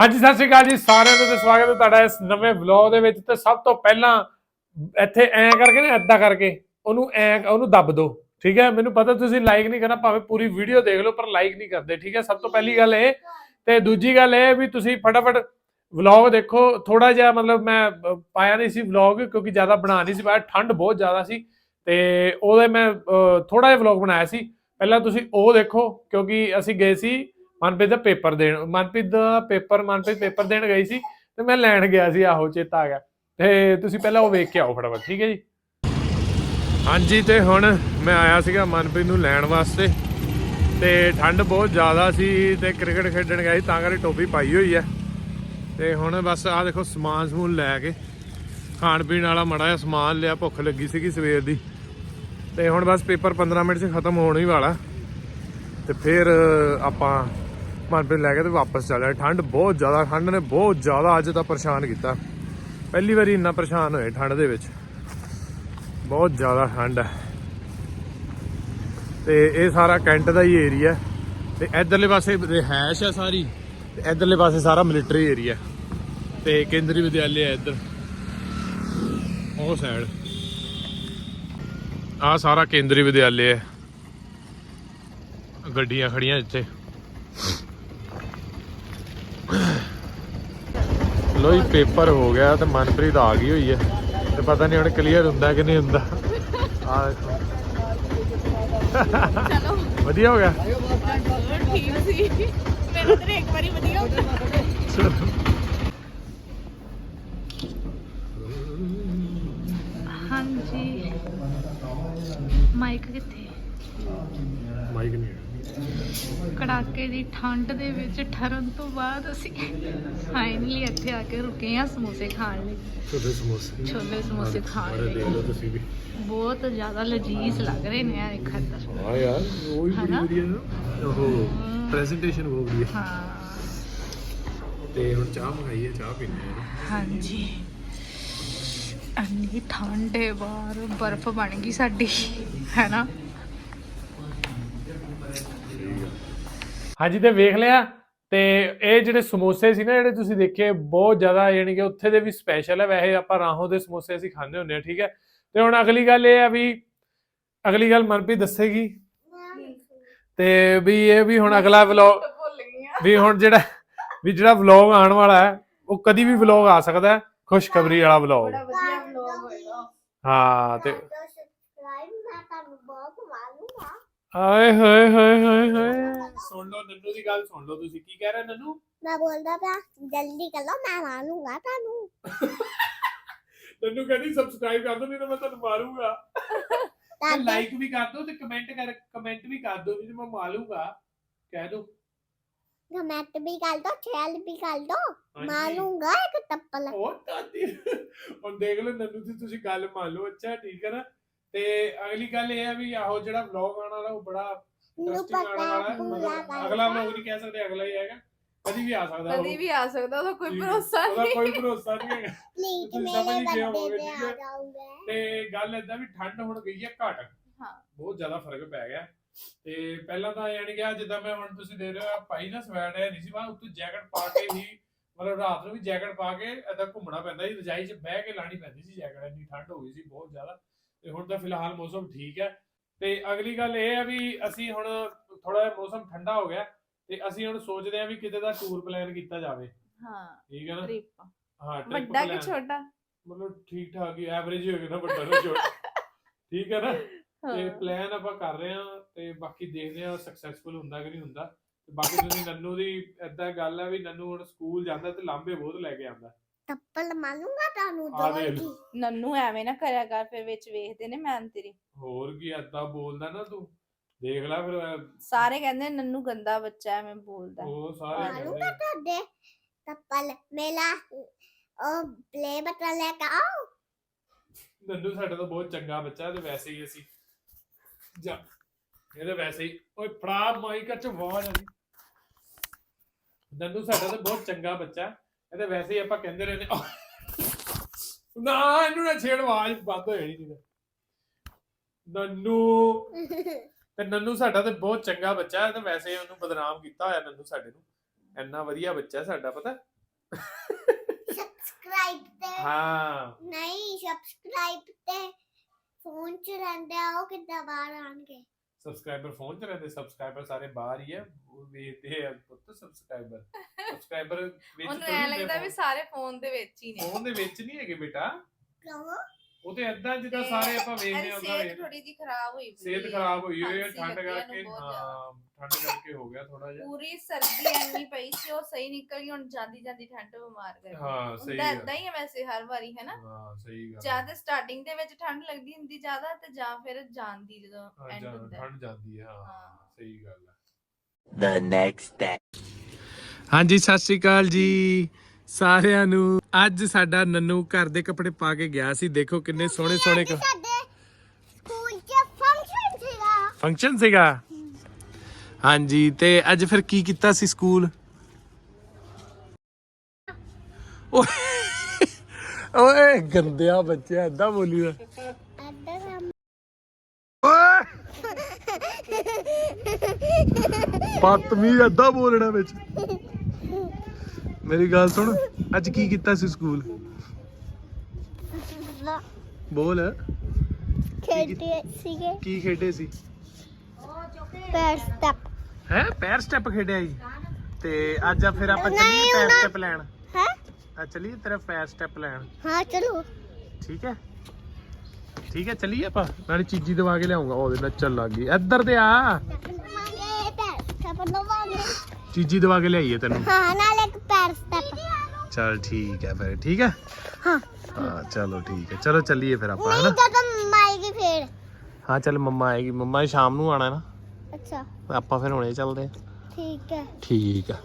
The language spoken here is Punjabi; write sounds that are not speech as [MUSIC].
ਹਾਂਜੀ, ਸਤਿ ਸ਼੍ਰੀ ਅਕਾਲ ਜੀ, ਸਾਰਿਆਂ ਨੂੰ ਤੇ ਸਵਾਗਤ ਹੈ ਤੁਹਾਡਾ ਇਸ ਨਵੇਂ ਵਲੌਗ ਦੇ ਵਿੱਚ। ਤੇ ਸਭ ਤੋਂ ਪਹਿਲਾਂ ਇੱਥੇ ਐਂ ਕਰਕੇ ਨਾ, ਏਦਾਂ ਕਰਕੇ ਉਹਨੂੰ ਐਂ, ਉਹਨੂੰ ਦੱਬ ਦਿਓ, ਠੀਕ ਹੈ? ਮੈਨੂੰ ਪਤਾ ਤੁਸੀਂ ਲਾਈਕ ਨਹੀਂ ਕਰਨਾ, ਭਾਵੇਂ ਪੂਰੀ ਵੀਡੀਓ ਦੇਖ ਲਓ, ਪਰ ਲਾਈਕ ਨਹੀਂ ਕਰਦੇ, ਠੀਕ ਹੈ? ਸਭ ਤੋਂ ਪਹਿਲੀ ਗੱਲ ਇਹ। ਤੇ ਦੂਜੀ ਗੱਲ ਇਹ ਵੀ ਤੁਸੀਂ ਫਟਾਫਟ ਵਲੌਗ ਦੇਖੋ। ਥੋੜਾ ਜਿਹਾ ਮਤਲਬ ਮੈਂ ਪਾਇਆ ਨਹੀਂ ਸੀ ਵਲੌਗ ਕਿਉਂਕਿ ਜ਼ਿਆਦਾ ਬਣਾ ਨਹੀਂ ਸੀ ਪਾਇਆ। ਠੰਡ ਬਹੁਤ ਜ਼ਿਆਦਾ ਸੀ। ਤੇ ਉਹਦੇ ਮੈਂ ਥੋੜਾ ਜਿਹਾ ਵਲੌਗ ਬਣਾਇਆ ਸੀ। ਪਹਿਲਾਂ ਤੁਸੀਂ ਉਹ ਦੇਖੋ, ਕਿਉਂਕਿ ਅਸੀਂ ਗਏ ਸੀ ਮਨਪ੍ਰੀਤ ਦਾ ਪੇਪਰ ਦੇਣ, ਮਨਪ੍ਰੀਤ ਦਾ ਪੇਪਰ, ਮਨਪ੍ਰੀਤ ਪੇਪਰ ਦੇਣ ਗਈ ਸੀ ਤੇ ਮੈਂ ਲੈਣ ਗਿਆ ਸੀ, ਆਹੋ ਚੇਤਾ ਆ ਗਿਆ। ਤੇ ਤੁਸੀਂ ਪਹਿਲਾਂ ਉਹ ਵੇਖ ਕੇ ਆਓ ਫਟਾਫਟ, ਠੀਕ ਹੈ ਜੀ? ਹਾਂਜੀ, ਤੇ ਹੁਣ ਮੈਂ ਆਇਆ ਸੀਗਾ ਮਨਪ੍ਰੀਤ ਨੂੰ ਲੈਣ ਵਾਸਤੇ। ਤੇ ਠੰਡ ਬਹੁਤ ਜ਼ਿਆਦਾ ਸੀ ਤੇ ਕ੍ਰਿਕਟ ਖੇਡਣ ਗਿਆ ਸੀ, ਤਾਂ ਕਰਕੇ ਟੋਪੀ ਪਾਈ ਹੋਈ ਹੈ ਤੇ ਹੁਣ ਬਸ ਆਹ ਦੇਖੋ, ਸਮਾਨ ਸਮੂਨ ਲੈ ਕੇ ਖਾਣ ਪੀਣ ਵਾਲਾ ਮੜਾ ਜਿਹਾ ਸਮਾਨ ਲਿਆ, ਭੁੱਖ ਲੱਗੀ ਸੀਗੀ ਸਵੇਰ ਦੀ। ਤੇ ਹੁਣ ਬਸ ਪੇਪਰ 15 ਮਿੰਟ 'ਚ ਖਤਮ ਹੋਣ ਹੀ ਵਾਲਾ। ਤੇ ਫਿਰ ਆਪਾਂ ਮਨਪ੍ਰੀਤ ਲੈ ਕੇ ਤੇ ਵਾਪਸ ਚੱਲ ਠੰਡ ਬਹੁਤ ਜ਼ਿਆਦਾ, ਠੰਡ ਨੇ ਬਹੁਤ ਜ਼ਿਆਦਾ ਅੱਜ ਤਾਂ ਪਰੇਸ਼ਾਨ ਕੀਤਾ। ਪਹਿਲੀ ਵਾਰੀ ਇੰਨਾ ਪਰੇਸ਼ਾਨ ਹੋਏ ਠੰਡ ਦੇ ਵਿੱਚ। ਬਹੁਤ ਜ਼ਿਆਦਾ ਠੰਡ ਹੈ। ਤੇ ਇਹ ਸਾਰਾ ਕੈਂਟ ਦਾ ਹੀ ਏਰੀਆ ਤੇ ਇਧਰਲੇ ਪਾਸੇ ਰਿਹਾਇਸ਼ ਹੈ ਸਾਰੀ। ਤੇ ਇਧਰਲੇ ਪਾਸੇ ਸਾਰਾ ਮਿਲਟਰੀ ਏਰੀਆ ਤੇ ਕੇਂਦਰੀ ਵਿਦਿਆਲਿਆ ਹੈ ਇੱਧਰ। ਉਹ ਸਾਈਡ ਆ ਸਾਰਾ ਕੇਂਦਰੀ ਵਿਦਿਆਲਿਆ ਹੈ। ਗੱਡੀਆਂ ਖੜੀਆਂ ਇੱਥੇ। ਲੋ ਜੀ ਪੇਪਰ ਹੋ ਗਿਆ ਤੇ ਮਨਪ੍ਰੀਤ ਆ ਗਈ ਹੋਈ ਹੈ। ਤੇ ਪਤਾ ਨਹੀਂ ਹੁਣ ਕਲੀਅਰ ਹੁੰਦਾ ਕਿ ਨਹੀਂ ਹੁੰਦਾ। ਆ ਦੇਖੋ। ਚਲੋ। ਵਧੀਆ ਹੋ ਗਿਆ। ਠੀਕ ਸੀ। ਮੈਨੂੰ ਤੇ ਇੱਕ ਵਾਰੀ ਵਧੀਆ ਹੁੰਦਾ। ਹਾਂਜੀ ਮਾਈਕ ਕਿੱਥੇ ਮਾਈਕ ਨਹੀਂ ਕੜਾਕੇ ਦੀ ਠੰਡ ਦੇ ਵਿੱਚ ਠਰਨ ਤੋਂ ਬਾਅਦ ਅਸੀਂ ਫਾਈਨਲੀ ਇੱਥੇ ਆ ਕੇ ਰੁਕੇ ਆ ਸਮੋਸੇ ਖਾਣ ਲਈ। ਛੋਟੇ ਸਮੋਸੇ। ਛੋਲੇ ਸਮੋਸੇ ਖਾਣ ਅਰੇ ਦੇਖ ਲਈ ਲਓ ਤੁਸੀਂ ਵੀ। ਬਹੁਤ ਜ਼ਿਆਦਾ ਲਜੀਜ਼ ਲੱਗ ਰਹੇ ਨੇ ਇਹ ਖੱਦਰ ਹਾਂ ਯਾਰ ਉਹ ਵੀ ਬੜੀ? ਵਧੀਆ ਨਾ। ਉਹ ਪ੍ਰੈਜੈਂਟੇਸ਼ਨ ਬਹੁਤ ਵਧੀਆ। ਹਾਂ। ਤੇ ਹੁਣ ਚਾਹ ਮੰਗਾਈ ਹੈ ਚਾਹ ਪੀਣੀ ਹੈ। ਹਾਂਜੀ। ਅੰਨੀ ਠੰਡੇ ਬਾਹਰ ਬਰਫ਼ ਬਣ ਗਈ ਸਾਡੀ ਹੈਨਾ? ਹਾਂਜੀ ਤੇ ਵੇਖ ਲਿਆ ਤੇ ਇਹ ਜਿਹੜੇ ਸਮੋਸੇ ਸੀ ਨਾ ਜਿਹੜੇ ਤੁਸੀਂ ਦੇਖੇ ਬਹੁਤ ਜ਼ਿਆਦਾ ਯਾਨੀ ਕਿ ਉੱਥੇ ਦੇ ਵੀ ਸਪੈਸ਼ਲ ਹੈ ਵੈਸੇ ਆਪਾਂ ਰਾਹੋਂ ਦੇ ਸਮੋਸੇ ਅਸੀਂ ਖਾਂਦੇ ਹੁੰਦੇ ਆ ਠੀਕ ਹੈ। ਤੇ ਹੁਣ ਅਗਲੀ ਗੱਲ ਇਹ ਆ ਵੀ ਅਗਲੀ ਗੱਲ ਮਨਪ੍ਰੀਤ ਦੱਸੇਗੀ। ਤੇ ਵੀ ਇਹ ਵੀ ਹੁਣ ਅਗਲਾ ਵਲੌਗ ਵੀ ਹੁਣ ਜਿਹੜਾ ਵੀ ਜਿਹੜਾ ਵਲੌਗ ਆਉਣ ਵਾਲਾ ਹੈ ਉਹ ਕਦੀ ਵੀ ਵਲੌਗ ਆ ਸਕਦਾ ਹੈ ਖੁਸ਼ਖਬਰੀ ਵਾਲਾ ਵਲੌਗ ਬੜਾ ਵਧੀਆ ਵਲੌਗ ਹੋਏਗਾ। ਹਾਂ ਤੇ ਸਬਸਕ੍ਰਾਈਬ ਮੈਂ ਤੁਹਾਨੂੰ ਬਹੁਤ ਮਾਰੂੰਗਾ। ਆਏ ਹੋਏ ਹੋਏ ਹੋਏ ਹੋਏ ਸੁਣ ਲਓ ਨੰਨੂ ਦੀ ਗੱਲ ਸੁਣ ਲਓ ਤੁਸੀਂ ਕੀ ਕਹਿ ਰਹੇ ਨੰਨੂ ਮੈਂ ਬੋਲਦਾ ਪਿਆ ਜਲਦੀ ਕਰੋ ਮੈਂ ਮਾਰੂੰਗਾ ਤੁਹਾਨੂੰ ਨੰਨੂ ਕਹਿੰਦੀ ਸਬਸਕ੍ਰਾਈਬ ਕਰ ਦਿਓ ਨਹੀਂ ਤਾਂ ਮੈਂ ਤੁਹਾਨੂੰ ਮਾਰੂੰਗਾ ਤੇ ਦਾਦੀ ਲਾਈਕ ਵੀ ਕਰ ਦਿਓ ਤੇ ਕਮੈਂਟ ਕਰ ਕਮੈਂਟ ਵੀ ਕਰ ਦਿਓ ਵੀ ਮੈਂ ਮਾਰੂੰਗਾ ਕਹਿ ਦਿਓ ਕਮੈਂਟ ਵੀ ਕਰ ਦੋ ਸ਼ੇਅਰ ਵੀ ਕਰ ਦੋ ਹਾਂਜੀ। ਮਾਰੂੰਗਾ ਇੱਕ ਟੱਪਲ ਉਹ ਦਾਦੀ ਹੁਣ ਦੇਖ ਲਓ ਨੰਨੂ ਦੀ ਤੁਸੀਂ ਗੱਲ ਮੰਨ ਲਓ ਅੱਛਾ ਠੀਕ ਹੈ ਨਾ ਤੇ ਅਗਲੀ ਗੱਲ ਇਹ ਹੈ ਵੀ ਆਹੋ ਜਿਹੜਾ ਵਲੌਗ ਆਉਣ ਵਾਲਾ ਉਹ ਬੜਾ ਨੂੰ ਇੰਟਰਸਟਿੰਗ ਆਉਣ ਵਾਲਾ ਹੈ ਪਤਾ ਪੂਰਾ ਮਤਲਬ ਅਗਲਾ ਵਲੌਗ ਨਹੀਂ ਕਹਿ ਸਕਦੇ ਅਗਲਾ ਹੀ ਆਏਗਾ ਕਦੀ ਵੀ ਆ ਸਕਦਾ ਕਦੀ। ਵੀ ਆ ਸਕਦਾ ਉਹਦਾ ਕੋਈ ਹੈ। ਭਰੋਸਾ ਉਹਦਾ ਨਹੀਂ ਕੋਈ ਭਰੋਸਾ ਨਹੀਂ ਹੈਗਾ ਪਲੀਜ਼ ਤੁਸੀਂ ਮੇਰੇ ਸਮਝ ਗਏ ਬੰਦੇ ਹੋਵੋਗੇ, ਤੇ ਠੀਕ ਹੈ? ਆ ਜਾਓਗੇ ਤੇ ਗੱਲ ਏਦਾਂ ਵੀ ਠੰਡ ਹੁਣ ਗਈ ਹੈ ਘਟ ਹਾਂ। ਬਹੁਤ ਜ਼ਿਆਦਾ ਫ਼ਰਕ ਪੈ ਗਿਆ ਤੇ ਪਹਿਲਾਂ ਤਾਂ ਯਾਨੀ ਕਿ ਆਹ ਜਿੱਦਾਂ ਮੈਂ ਹੁਣ ਤੁਸੀਂ ਦੇ ਰਹੇ ਹੋ ਆਹ ਪਾਈ ਨਾ ਸਵੈਟ ਹੈ ਨਹੀਂ ਸੀ ਬਾ ਉੱਤੇ ਜੈਕਟ ਪਾ ਕੇ ਹੀ ਮਤਲਬ ਰਾਤ ਨੂੰ ਵੀ ਜੈਕਟ ਪਾ ਕੇ ਏਦਾਂ ਘੁੰਮਣਾ ਪੈਂਦਾ ਸੀ ਰਜਾਈ 'ਚ ਬਹਿ ਕੇ ਲਾਣੀ ਪੈਂਦੀ ਸੀ ਜੈਕਟ ਇੰਨੀ ਠੰਡ ਹੋ ਗਈ ਸੀ ਬਹੁਤ ਜ਼ਿਆਦਾ ਤੇ ਹੁਣ ਤਾਂ ਫਿਲਹਾਲ ਮੌਸਮ ਠੀਕ ਹੈ। ਤੇ ਅਗਲੀ ਗੱਲ ਇਹ ਹੈ ਵੀ ਅਸੀਂ ਹੁਣ ਥੋੜਾ ਜਿਹਾ ਮੌਸਮ ਠੰਡਾ ਹੋ ਗਿਆ ਤੇ ਅਸੀਂ ਹੁਣ ਸੋਚਦੇ ਹਾਂ ਵੀ ਕਿਤੇ ਦਾ ਟੂਰ ਪਲਾਨ ਕੀਤਾ ਜਾਵੇ। ਹਾਂ ਠੀਕ ਹੈ ਨਾ? ਟ੍ਰਿਪ ਹਾਂ trip ਵੱਡਾ ਕਿ plan। ਛੋਟਾ? ਮਤਲਬ ਠੀਕ ਠਾਕ ਹੀ ਐਵਰੇਜ ਹੀ ਹੋ ਗਿਆ ਨਾ ਵੱਡਾ ਨਾ ਛੋਟਾ। ਠੀਕ ਹੈ ਨਾ? ਤੇ। ਪਲਾਨ ਆਪਾਂ ਕਰ ਰਹੇ ਹਾਂ ਤੇ ਬਾਕੀ ਦੇਖਦੇ ਹਾਂ ਸਕਸੈਸਫੁਲ ਹੁੰਦਾ ਕਿ ਨਹੀਂ ਹੁੰਦਾ। ਤੇ ਬਾਕੀ ਤੁਸੀਂ ਨੰਨੂ ਦੀ ਏਦਾਂ ਗੱਲ ਹੈ ਵੀ ਨੰਨੂ ਹੁਣ ਸਕੂਲ ਜਾਂਦਾ ਤੇ ਲਾਂਬੇ ਬਹੁਤ ਲੈ ਕੇ ਆਉਂਦਾ। ਟੱਪਲ ਮਾਰੂੰਗਾ ਤੁਹਾਨੂੰ ਆ ਦੇਖ। ਨੰਨੂ ਐਵੇਂ ਨਾ ਕਰਿਆ ਕਰ ਫਿਰ ਵਿੱਚ ਵੇਖਦੇ ਨੇ ਮੈਂ ਤੇਰੀ। ਹੋਰ ਕੀ ਏਦਾਂ ਬੋਲਦਾ ਨਾ ਤੂੰ। ਦੇਖ ਲੈ ਫਿਰ ਸਾਰੇ ਕਹਿੰਦੇ ਨੰਨੂ ਗੰਦਾ ਬੱਚਾ ਐਵੇਂ ਬੋਲਦਾ। ਉਹ ਸਾਰੇ ਮਾਰੂੰਗਾ ਕਹਿੰਦੇ ਤੁਹਾਡੇ ਟੱਪਲ ਮੇਲਾ ਉਹ ਪਲੇ ਬਟਨ ਲੈ ਕੇ ਆਓ। ਨੰਨੂ ਸਾਡਾ ਤਾਂ ਬਹੁਤ ਚੰਗਾ ਬੱਚਾ ਹੈ ਤੇ ਵੈਸੇ ਹੀ ਅਸੀਂ ਜਾ ਇਹਦੇ ਵੈਸੇ ਹੀ ਓਏ ਫੜਾ ਮਾਈਕ ਚ ਆਵਾਜ਼ ਆ ਨੰਨੂ ਸਾਡਾ ਤਾਂ ਬਹੁਤ ਚੰਗਾ ਬੱਚਾ। ਹੈ ਇਹਦੇ ਵੈਸੇ ਹੀ ਆਪਾਂ ਕਹਿੰਦੇ ਰਹਿੰਦੇ ਨਾ ਇਹਨੂੰ ਨਾ ਛੇੜ ਆਵਾਜ਼ ਬੰਦ ਹੋ ਜਾਣੀ ਨਹੀਂ ਨੰਨੂ। ਤੇ ਨੰਨੂ ਸਾਡਾ ਤੇ ਬਹੁਤ ਚੰਗਾ ਬੱਚਾ ਹੈ ਤੇ ਵੈਸੇ ਉਹਨੂੰ ਬਦਨਾਮ ਕੀਤਾ ਹੋਇਆ ਨੰਨੂ ਸਾਡੇ ਨੂੰ। ਇੰਨਾ ਵਧੀਆ ਬੱਚਾ ਸਾਡਾ ਪਤਾ ਸਬਸਕ੍ਰਾਈਬ ਤੇ ਹਾਂ। ਨਹੀਂ ਸਬਸਕ੍ਰਾਈਬ ਤੇ ਫੋਨ ਚ ਰਹਿੰਦੇ ਆ ਉਹ ਕਿੱਦਾਂ ਬਾਹਰ ਆਣਗੇ ਸਬਸਕ੍ਰਾਈਬਰ ਫੋਨ ਚ ਰਹਿੰਦੇ ਸਬਸਕ੍ਰਾਈਬਰ ਸਾਰੇ ਬਾਹਰ ਹੀ ਆ ਉਹ ਵੇਖਦੇ ਆ ਪੁੱਤ ਸਬਸਕ੍ਰਾਈਬਰ ਸਬਸਕ੍ਰਾਈਬਰ ਵਿੱਚ ਉਹਨੂੰ ਐ ਲੱਗਦਾ ਵੀ ਸਾਰੇ ਫੋਨ ਦੇ ਵਿੱਚ ਹੀ ਨੇ। ਫੋਨ ਦੇ ਵਿੱਚ ਨਹੀਂ ਹੈਗੇ ਬੇਟਾ। ਕਿਉਂ? ਉਹ ਤੇ ਏਦਾਂ ਜਿੱਦਾਂ ਸਾਰੇ ਆਪਾਂ ਵੇਖਦੇ ਆ ਉਦਾਂ ਸਿਹਤ ਥੋੜੀ ਜੀ ਖਰਾਬ ਹੋਈ ਪਈ ਸਿਹਤ ਹੈ। ਖਰਾਬ ਹੋਈ ਹੋਈ ਹੈ ਖਾਂਸੀ ਠੰਡ ਕਰਕੇ ਇਹਨੂੰ ਬਹੁਤ ਜ਼ਿਆਦਾ। ਹਾਂ ਠੰਡ ਕਰਕੇ ਹੋ ਗਿਆ ਥੋੜਾ ਜਿਹਾ ਪੂਰੀ ਸਰਦੀ ਐਨੀ ਪਈ ਸੀ ਉਹ ਸਹੀ ਨਿਕਲ ਗਈ ਹੁਣ ਜਾਂਦੀ ਜਾਂਦੀ ਠੰਡ ਬਿਮਾਰ ਕਰ ਗਈ ਹਾਂ ਸਹੀ ਹੁੰਦਾ ਗੱਲ ਹੀ ਹੈ ਵੈਸੇ ਹਰ ਵਾਰੀ ਹੈ ਨਾ ਹਾਂ ਸਹੀ ਗੱਲ ਜਾਂ ਤੇ ਸਟਾਰਟਿੰਗ ਦੇ ਵਿੱਚ ਠੰਡ ਲੱਗਦੀ ਹੁੰਦੀ ਜ਼ਿਆਦਾ ਤੇ ਜਾਂ ਫਿਰ ਜਾਂਦੀ ਜਦੋਂ ਹਾਂ, ਐਂਡ ਜਾਂ- ਹੁੰਦਾ ਹੈ। ਠੰਡ ਜਾਂਦੀ ਹੈ ਹਾਂ ਹਾਂ। ਸਹੀ ਗੱਲ ਹੈ the next day. ਹਾਂਜੀ ਸਤਿ ਸ਼੍ਰੀ ਅਕਾਲ ਜੀ ਸਾਰਿਆਂ ਨੂੰ ਅੱਜ ਸਾਡਾ ਨੰਨੂ ਘਰ ਦੇ ਕੱਪੜੇ ਪਾ ਕੇ ਗਿਆ ਸੀ। ਦੇਖੋ ਕਿੰਨੇ ਸੋਹਣੇ ਸੋਹਣੇ ਸਾਡੇ ਸਕੂਲ ਚ ਫੰਕਸ਼ਨ ਸੀਗਾ। ਫੰਕਸ਼ਨ ਸੀਗਾ? ਹਾਂਜੀ ਤੇ ਅੱਜ ਫਿਰ ਕੀ ਕੀਤਾ ਸੀ ਸਕੂਲ? ਓਏ ਓਏ ਗੰਦਿਆ ਬੱਚਿਆ ਏਦਾਂ ਬੋਲੀ ਦਾ ਅੱਧਾ ਓਏ! [LAUGHS] ਬਦਤਮੀਜ਼ ਏਦਾਂ ਬੋਲਣਾ ਵਿੱਚ। ਮੇਰੀ ਗੱਲ ਸੁਣ ਅੱਜ ਕੀ ਕੀਤਾ ਸੀ ਸਕੂਲ? ਬੋਲ। ਖੇਡਦੇ ਸੀਗੇ। ਕੀ ਖੇਡੇ ਸੀ? ਪੈਰ ਸਟੈਪ। ਹੈ? ਪੈਰ ਸਟੈਪ ਖੇਡਿਆ ਜੀ? ਤੇ ਅੱਜ ਆ ਫਿਰ ਆਪਾਂ ਚੱਲੀਏ ਪੈਰ ਸਟੈਪ ਲੈਣ। ਹੈ? ਆ ਚੱਲੀਏ ਤੇਰਾ ਪੈਰ ਸਟੈਪ ਲੈਣ। ਹਾਂ ਚਲੋ। ਠੀਕ ਹੈ? ਠੀਕ ਹੈ ਚੱਲੀਏ ਆਪਾਂ। ਨਾਲੇ ਚੀਜ਼ੀ ਦਵਾ ਕੇ ਲਿਆਉਂਗਾ। ਉਹਦੇ ਨੱਚਣ ਲੱਗ ਗਈ। ਇੱਧਰ ਤੇ ਆ। ਚੀਜ਼ੀ ਦਵਾ ਕੇ ਲਿਆਈਏ ਤੈਨੂੰ। ਹਾਂ ਨਾਲ ਇੱਕ ਚਲ ਠੀਕ ਹੈ ਫਿਰ ਠੀਕ ਹੈ? ਹਾਂ। ਹਾਂ ਚਲੋ ਠੀਕ ਹੈ। ਚਲੋ ਚੱਲੀਏ ਫਿਰ ਆਪਾਂ ਨਹੀਂ ਹੈਨਾ? ਜਦੋਂ ਮਾਏਗੀ ਫੇਰ। ਹਾਂ ਚੱਲ ਮੰਮਾ ਆਏਗੀ। ਮੰਮਾ ਨੇ ਸ਼ਾਮ ਨੂੰ ਆਣਾ ਨਾ। ਅੱਛਾ। ਆਪਾਂ ਫਿਰ ਹੁਣੇ ਚੱਲਦੇ ਹਾਂ। ਠੀਕ ਹੈ। ਠੀਕ ਆ